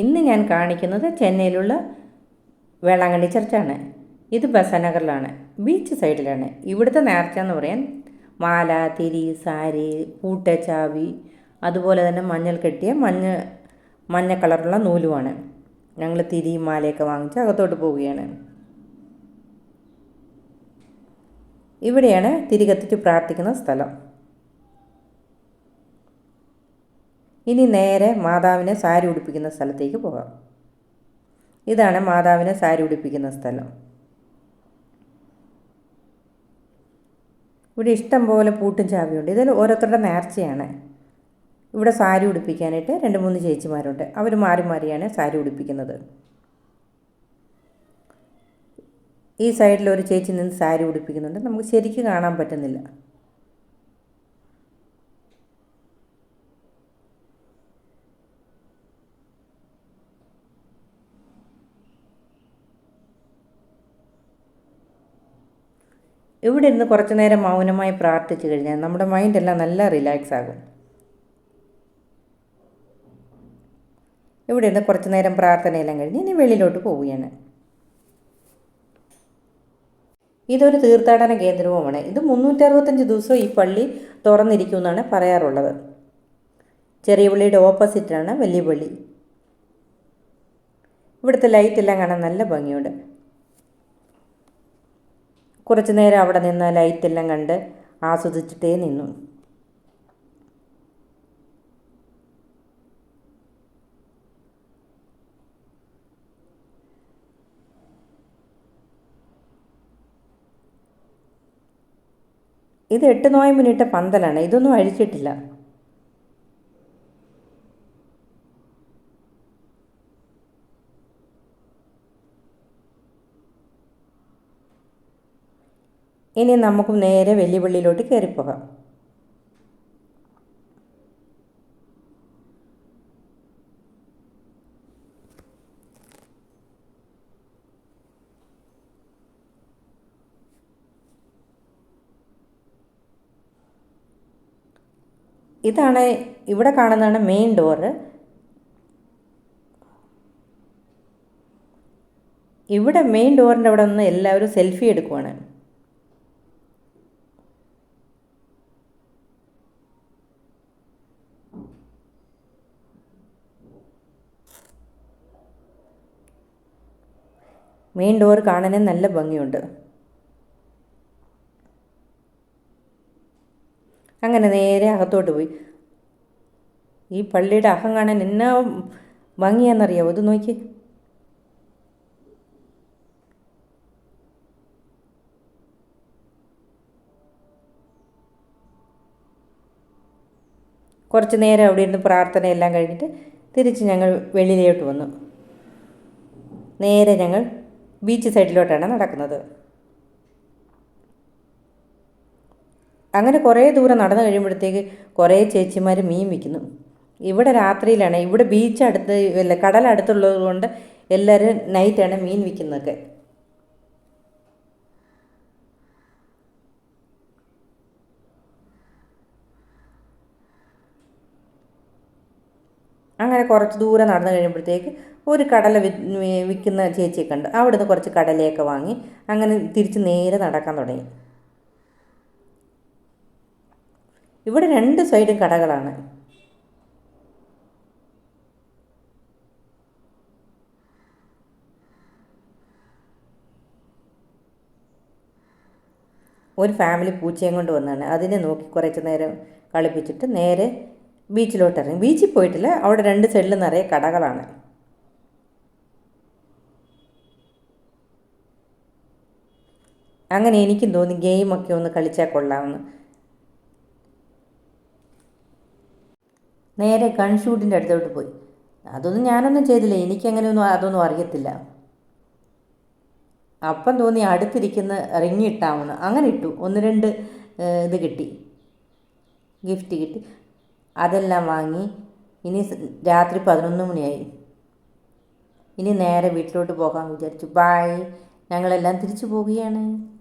ഇന്ന് ഞാൻ കാണിക്കുന്നത് ചെന്നൈയിലുള്ള വേളാങ്കണ്ണി ചർച്ചാണ്. ഇത് ബസനഗറിലാണ് ബീച്ച് സൈഡിലാണ്. ഇവിടുത്തെ നേർച്ച എന്ന് പറയാൻ മാല തിരി സാരി പൂട്ടച്ചാവി അതുപോലെ തന്നെ മഞ്ഞൾ കെട്ടിയ മഞ്ഞ മഞ്ഞ കളറുള്ള നൂലുമാണ് ഞങ്ങൾ തിരി മാലയൊക്കെ വാങ്ങിച്ച് അകത്തോട്ട് പോവുകയാണ്. ഇവിടെയാണ് തിരി കത്തിച്ച് പ്രാർത്ഥിക്കുന്ന സ്ഥലം. ഇനി നേരെ മാതാവിനെ സാരി ഉടുപ്പിക്കുന്ന സ്ഥലത്തേക്ക് പോകാം. ഇതാണ് മാതാവിനെ സാരി ഉടുപ്പിക്കുന്ന സ്ഥലം. ഇവിടെ ഇഷ്ടം പോലെ പൂട്ടും ചാവിയുണ്ട്. ഇതിൽ ഓരോരുത്തരുടെ നേർച്ചയാണ്. ഇവിടെ സാരി ഉടുപ്പിക്കാനായിട്ട് രണ്ട് മൂന്ന് ചേച്ചിമാരുണ്ട്. അവർ മാറി മാറിയാണ് സാരി ഉടുപ്പിക്കുന്നത്. ഈ സൈഡിൽ ഒരു ചേച്ചി നിന്ന് സാരി ഉടുപ്പിക്കുന്നുണ്ട്. നമുക്ക് ശരിക്കും കാണാൻ പറ്റുന്നില്ല. ഇവിടെ ഇരുന്ന് കുറച്ച് നേരം മൗനമായി പ്രാർത്ഥിച്ചു കഴിഞ്ഞാൽ നമ്മുടെ മൈൻഡെല്ലാം നല്ല റിലാക്സ് ആകും. ഇവിടെ ഇരുന്ന് കുറച്ച് നേരം പ്രാർത്ഥനയെല്ലാം കഴിഞ്ഞ് ഇനി വെളിയിലോട്ട് പോവുകയാണ്. ഇതൊരു തീർത്ഥാടന കേന്ദ്രവുമാണ്. ഇത് മുന്നൂറ്ററുപത്തഞ്ച് ദിവസവും ഈ പള്ളി തുറന്നിരിക്കുമെന്നാണ് പറയാറുള്ളത്. ചെറിയ പള്ളിയുടെ ഓപ്പോസിറ്റാണ് വലിയ പള്ളി. ഇവിടുത്തെ ലൈറ്റെല്ലാം കാണാൻ നല്ല ഭംഗിയുണ്ട്. കുറച്ച് നേരം അവിടെ നിന്ന് ലൈറ്റെല്ലാം കണ്ട് ആസ്വദിച്ചിട്ടേ നിന്നു. ഇത് എട്ട് നോയമ്പിനിട്ട പന്തലാണ്. ഇതൊന്നും അഴിച്ചിട്ടില്ല. ഇനി നമുക്ക് നേരെ വെല്ലുവിളിയിലോട്ട് കയറിപ്പോകാം. ഇതാണ് ഇവിടെ കാണുന്നതാണ് മെയിൻ ഡോറ് ഇവിടെ മെയിൻ ഡോറിന്റെ അവിടെ നിന്ന് എല്ലാവരും സെൽഫി എടുക്കുവാണ്. മെയിൻ ഡോർ കാണാനും നല്ല ഭംഗിയുണ്ട്. അങ്ങനെ നേരെ അകത്തോട്ട് പോയി. ഈ പള്ളിയുടെ അഹം കാണാൻ എന്നാ ഭംഗിയാണെന്നറിയാവോ? ഇത് നോക്കി. കുറച്ച് നേരം അവിടെ ഇരുന്ന് പ്രാർത്ഥനയെല്ലാം കഴിഞ്ഞിട്ട് തിരിച്ച് ഞങ്ങൾ വെളിയിലോട്ട് വന്നു. നേരെ ഞങ്ങൾ ബീച്ച് സൈഡിലോട്ടാണ് നടക്കുന്നത്. അങ്ങനെ കുറേ ദൂരം നടന്നു കഴിയുമ്പോഴത്തേക്ക് കുറേ ചേച്ചിമാർ മീൻ വിൽക്കുന്നു. ഇവിടെ രാത്രിയിലാണ്. ഇവിടെ ബീച്ച് അടുത്ത് അല്ല കടലടുത്തുള്ളത് കൊണ്ട് എല്ലാവരും നൈറ്റാണ് മീൻ വിൽക്കുന്നതൊക്കെ. അങ്ങനെ കുറച്ച് ദൂരെ നടന്നു കഴിയുമ്പോഴത്തേക്ക് ഒരു കടല വിൽക്കുന്ന ചേച്ചിയെ ഉണ്ട്. അവിടുന്ന് കുറച്ച് കടലയൊക്കെ വാങ്ങി അങ്ങനെ തിരിച്ച് നേരെ നടക്കാൻ തുടങ്ങി. ഇവിടെ രണ്ട് സൈഡും കടകളാണ്. ഒരു ഫാമിലി പൂച്ചയും കൊണ്ട് വന്നതാണ്. അതിനെ നോക്കി കുറച്ച് നേരം കളിപ്പിച്ചിട്ട് നേരെ ബീച്ചിലോട്ട് ഇറങ്ങി ബീച്ചിൽ പോയിട്ടില്ല. അവിടെ രണ്ട് സൈഡിൽ നിറയെ കടകളാണ്. അങ്ങനെ എനിക്കും തോന്നി ഗെയിമൊക്കെ ഒന്ന് കളിച്ചാൽ കൊള്ളാമെന്ന്. നേരെ ഗൺ ഷൂട്ടിന്റെ അടുത്തോട്ട് പോയി. അതൊന്നും ഞാനൊന്നും ചെയ്തില്ല. എനിക്കങ്ങനെയൊന്നും അതൊന്നും അറിയത്തില്ല. അപ്പം തോന്നി അടുത്തിരിക്കുന്ന റിങ് ഇട്ടാമെന്ന് അങ്ങനെ ഇട്ടു. ഒന്ന് രണ്ട് ഇത് കിട്ടി. ഗിഫ്റ്റ് കിട്ടി. അതെല്ലാം വാങ്ങി ഇനി രാത്രി പതിനൊന്ന് മണിയായി. ഇനി നേരെ വീട്ടിലോട്ട് പോകാൻ വിചാരിച്ചു. ബായ് ഞങ്ങളെല്ലാം തിരിച്ചു പോവുകയാണ്.